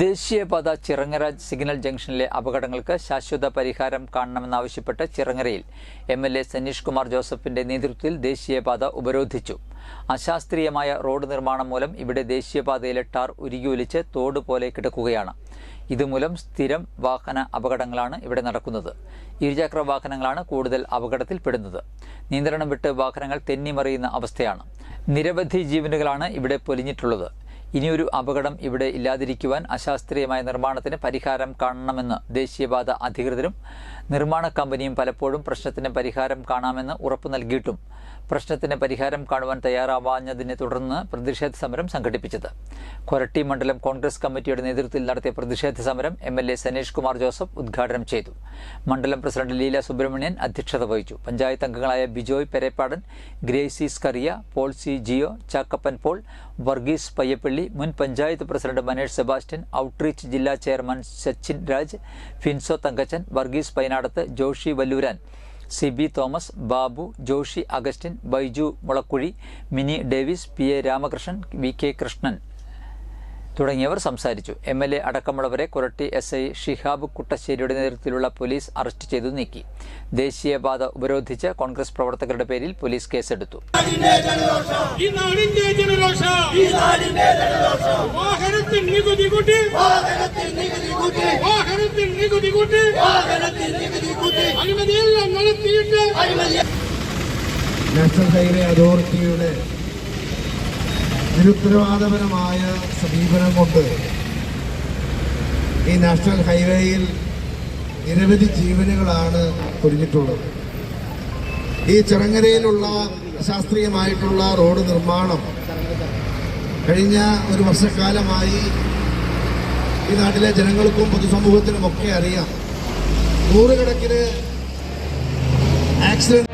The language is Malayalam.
ദേശീയപാത ചിറങ്ങര സിഗ്നൽ ജംഗ്ഷനിലെ അപകടങ്ങൾക്ക് ശാശ്വത പരിഹാരം കാണണമെന്നാവശ്യപ്പെട്ട് ചിറങ്ങരയിൽ M L A Saneesh Kumar ജോസഫിന്റെ നേതൃത്വത്തിൽ ദേശീയപാത ഉപരോധിച്ചു. അശാസ്ത്രീയമായ റോഡ് നിർമ്മാണം മൂലം ഇവിടെ ദേശീയപാതയിലെ ടാർ ഉരുകിയൊലിച്ച് തോട് പോലെ കിടക്കുകയാണ്. ഇതുമൂലം സ്ഥിരം വാഹന അപകടങ്ങളാണ് ഇവിടെ നടക്കുന്നത്. ഇരുചക്ര വാഹനങ്ങളാണ് കൂടുതൽ അപകടത്തിൽപ്പെടുന്നത്. നിയന്ത്രണം വിട്ട് വാഹനങ്ങൾ തെന്നിമറിയുന്ന അവസ്ഥയാണ്. നിരവധി ജീവനുകളാണ് ഇവിടെ പൊലിഞ്ഞിട്ടുള്ളത്. ഇനിയൊരു അപകടം ഇവിടെ ഇല്ലാതിരിക്കുവാൻ അശാസ്ത്രീയമായ നിർമ്മാണത്തിന് പരിഹാരം കാണണമെന്ന് ദേശീയപാത അധികൃതരും നിർമ്മാണ കമ്പനിയും പലപ്പോഴും പ്രശ്നത്തിന് പരിഹാരം കാണാമെന്ന് ഉറപ്പു നൽകിയിട്ടും പ്രശ്നത്തിന് പരിഹാരം കാണുവാൻ തയ്യാറാവാഞ്ഞതിനെ തുടർന്ന് പ്രതിഷേധ സമരം സംഘടിപ്പിച്ചത്. കൊരട്ടി മണ്ഡലം കോൺഗ്രസ് കമ്മിറ്റിയുടെ നേതൃത്വത്തിൽ നടത്തിയ പ്രതിഷേധ സമരം M L A Saneesh Kumar Joseph ഉദ്ഘാടനം ചെയ്തു. മണ്ഡലം പ്രസിഡന്റ് ലീല സുബ്രഹ്മണ്യൻ അധ്യക്ഷത വഹിച്ചു. പഞ്ചായത്ത് അംഗങ്ങളായ ബിജോയ് പെരേപ്പാടൻ ഗ്രേസി സ്കറിയ പോൾ സി ജിയോ ചാക്കപ്പൻ പോൾ വർഗീസ് പയ്യപ്പള്ളി മുൻ പഞ്ചായത്ത് പ്രസിഡന്റ് മനേഷ് സെബാസ്റ്റ്യൻ ഔട്ട്റീച്ച് ജില്ലാ chairman Sachin Raj Finso Thankachan Varghese Painadath Joshy Vallooran C B Thomas Babu Joshy Augustine Baiju Mulakkuzhi Mini Davis P A Ramakrishnan V K Krishnan തുടങ്ങിയവർ സംസാരിച്ചു. എം എൽ എ അടക്കമുള്ളവരെ കൊരട്ടി എസ് ഐ ഷിഹാബ് കുട്ടശ്ശേരിയുടെ നേതൃത്വത്തിലുള്ള പോലീസ് അറസ്റ്റ് ചെയ്തു നീക്കി. ദേശീയപാത ഉപരോധിച്ച് കോൺഗ്രസ് പ്രവർത്തകരുടെ പേരിൽ പോലീസ് കേസെടുത്തു. ഈ നാടിന്റെ ജനരോഷ. വാഹനത്തിൽ നികുതി കൂട്ടി. വാഹനത്തിൽ നികുതി നാഷണൽ ഹൈവേ അതോറിറ്റിയുടെ നിരുത്തരവാദപരമായ സമീപനം കൊണ്ട് ഈ നാഷണൽ ഹൈവേയിൽ നിരവധി ജീവനുകളാണ് പൊരിഞ്ഞിട്ടുള്ളത് ഈ ചെറങ്ങരയിലുള്ള ശാസ്ത്രീയമായിട്ടുള്ള റോഡ് നിർമ്മാണം കഴിഞ്ഞ ഒരു വർഷക്കാലമായി ഈ നാട്ടിലെ ജനങ്ങൾക്കും പൊതുസമൂഹത്തിനുമൊക്കെ അറിയാം. നൂറുകണക്കിന് size